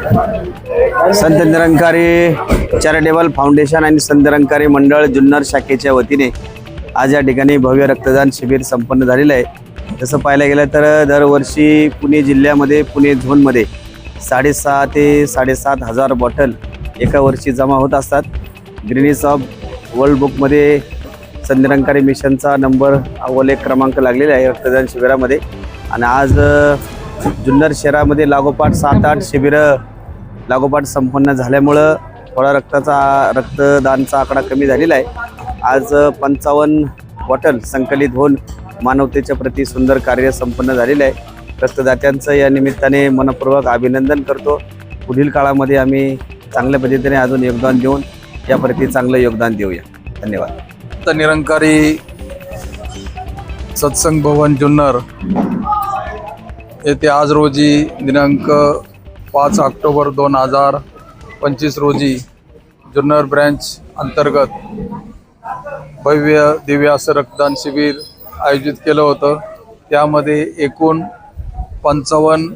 Sant Nirankari charitable foundation आणि संत निरंकारी मंडळ जुन्नर शाखेच्या वतीने आज या ठिकाणी भव्य रक्तदान शिबिर संपन्न झालेलं आहे. जसं पाहायला गेलं तर दरवर्षी पुणे जिल्ह्यामध्ये पुणे झोनमध्ये साडेसहा ते साडेसात हजार बॉटल एका वर्षी जमा होत असतात. ग्रीनिस ऑफ वर्ल्ड बुकमध्ये संत निरंकारी मिशनचा नंबर अव्वल एक क्रमांक लागलेला आहे रक्तदान शिबिरामध्ये. आणि आज जुन्नर शहरामध्ये लागोपाठ सात आठ शिबिरं लागोपाठ संपन्न झाल्यामुळं थोडा रक्ताचा रक्तदानचा आकडा कमी झालेला आहे. आज पंचावन्न बॉटल संकलित होऊन मानवतेच्या प्रती सुंदर कार्य संपन्न झालेलं आहे. रक्तदात्यांचं या निमित्ताने मनपूर्वक अभिनंदन करतो. पुढील काळामध्ये आम्ही चांगल्या पद्धतीने अजून योगदान देऊन याप्रती चांगलं योगदान देऊया. धन्यवाद. तर निरंकारी सत्संग भवन जुन्नर येथे आज रोजी दिनांक पाच ऑक्टोबर दोन हजार पंचवीस रोजी जुन्नर ब्रँच अंतर्गत भव्य दिव्य असं रक्तदान शिबिर आयोजित केलं होतं. त्यामध्ये एकूण पंचावन्न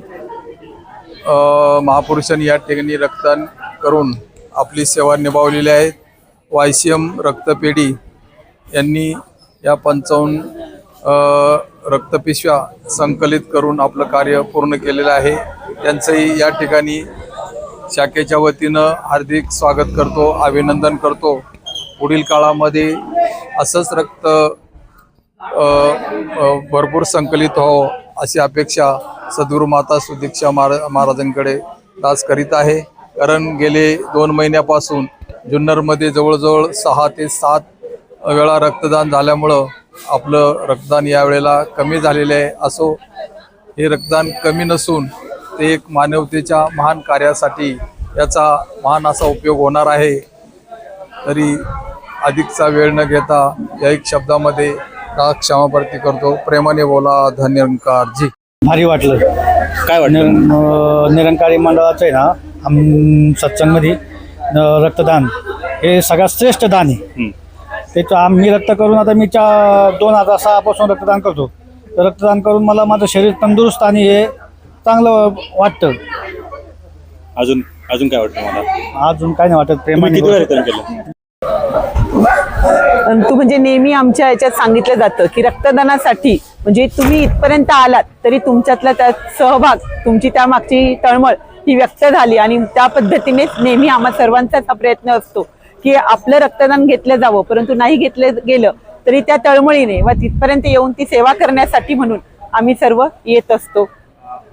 महापुरुषांनी या ठिकाणी रक्तदान करून आपली सेवा निभावलेली आहे. वाय सी एम रक्तपेढी यांनी या पंचावन्न रक्तपिशव्या संकलित करून आपलं कार्य पूर्ण केलेलं आहे. त्यांचंही या ठिकाणी शाखेच्या वतीनं हार्दिक स्वागत करतो अभिनंदन करतो. पुढील काळामध्ये असंच रक्त भरपूर संकलित हो अशी अपेक्षा सद्गुरू माता सुदीक्षा महारा महाराजांकडे दास करीत आहे. कारण गेले दोन महिन्यापासून जुन्नरमध्ये जवळजवळ सहा ते सात वेळा रक्तदान झाल्यामुळं आपलं रक्तदान यावेळेला कमी झालेलं आहे. असो हे रक्तदान कमी नसून ते एक मानवतेच्या महान कार्यासाठी याचा महान असा उपयोग होणार आहे. तरी अधिकचा वेळ न घेता या एक शब्दामध्ये का क्षमाप्रार्थी करतो. प्रेमाने बोला धन्यंकार जी भारी वाटलं. काय अं, निरंकारी मंडळाचं आहे ना आम सत्संगमध्ये रक्तदान. हे सगळ्यात श्रेष्ठ दान आहे. हं. त्याचं आम्ही रक्त करून आता मी चा दोन हजार सहापासून रक्तदान करतो. तर रक्तदान करून मला माझं शरीर तंदुरुस्त आणि हे चांगलं वाटतं. अजून अजून काय वाटतं मला अजून काय नाही वाटत तुम्ही प्रेमाने किती वेळा रिटर्न केलं? अन तू म्हणजे नेहमी आमच्या याच्यात सांगितलं जातं की रक्तदानासाठी म्हणजे तुम्ही इथपर्यंत आलात तरी तुमच्यातला त्या सहभाग तुमची त्या मागची तळमळ ही व्यक्त झाली आणि त्या पद्धतीनेच नेहमी आम्हा सर्वांचाच हा प्रयत्न असतो. की आपलं रक्तदान घेतलं जावं परंतु नाही घेतलं गेलं तरी त्या तळमळीने व तिथपर्यंत येऊन ती सेवा करण्यासाठी म्हणून आम्ही सर्व येत असतो.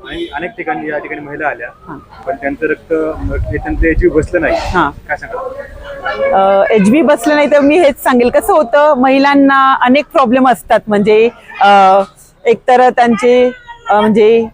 आणि अनेक ठिकाणी या ठिकाणी महिला आल्या पण त्यांचं रक्त बसलं नाही. हां. काय सांगा एच बी बसलं नाही तर मी हेच सांगेल कसं होतं महिलांना अनेक प्रॉब्लेम असतात. म्हणजे एकतर त्यांचे म्हणजे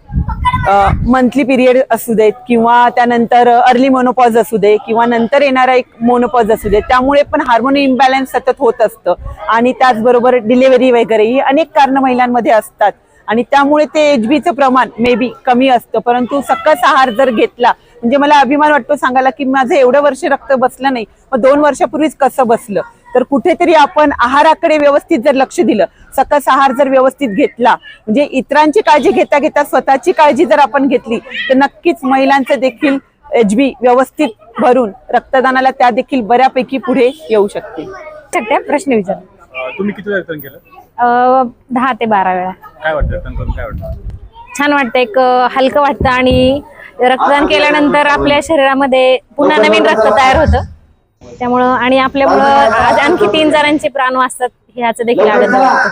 मंथली पिरियड असू देत किंवा त्यानंतर अर्ली मोनोपॉज असू दे किंवा नंतर येणारा एक मोनोपॉज असू दे त्यामुळे पण हार्मोन इम्बॅलन्स सतत होत असतं. आणि त्याचबरोबर डिलिव्हरी वगैरे ही अनेक कारणं महिलांमध्ये असतात. आणि त्यामुळे ते एच बीचं प्रमाण मे बी कमी असतं. परंतु सकस आहार जर घेतला म्हणजे मला अभिमान वाटतो सांगायला की माझं एवढं वर्ष रक्त बसलं नाही मग दोन वर्षापूर्वीच कसं बसलं? तर कुठेतरी आपण आहाराकडे व्यवस्थित जर लक्ष दिलं सकस आहार जर व्यवस्थित घेतला म्हणजे इतरांची काळजी घेता घेता स्वतःची काळजी जर आपण घेतली तर नक्कीच महिलांचं देखील एच बी व्यवस्थित भरून रक्तदानाला त्या देखील बऱ्यापैकी पुढे येऊ शकते प्रश्न विचार तुम्ही किती वेळा रिटर्न केलं? दहा ते बारा वेळा. काय वाटतं करून? काय वाटतं? छान वाटतं एक हलकं वाटतं आणि रक्तदान केल्यानंतर आपल्या शरीरामध्ये पुन्हा नवीन रक्त तयार होतं. त्यामुळं आणि आपल्यामुळं आज आणखी तीन जणांचे प्राण वाचतात ह्याचं देखील वाटतं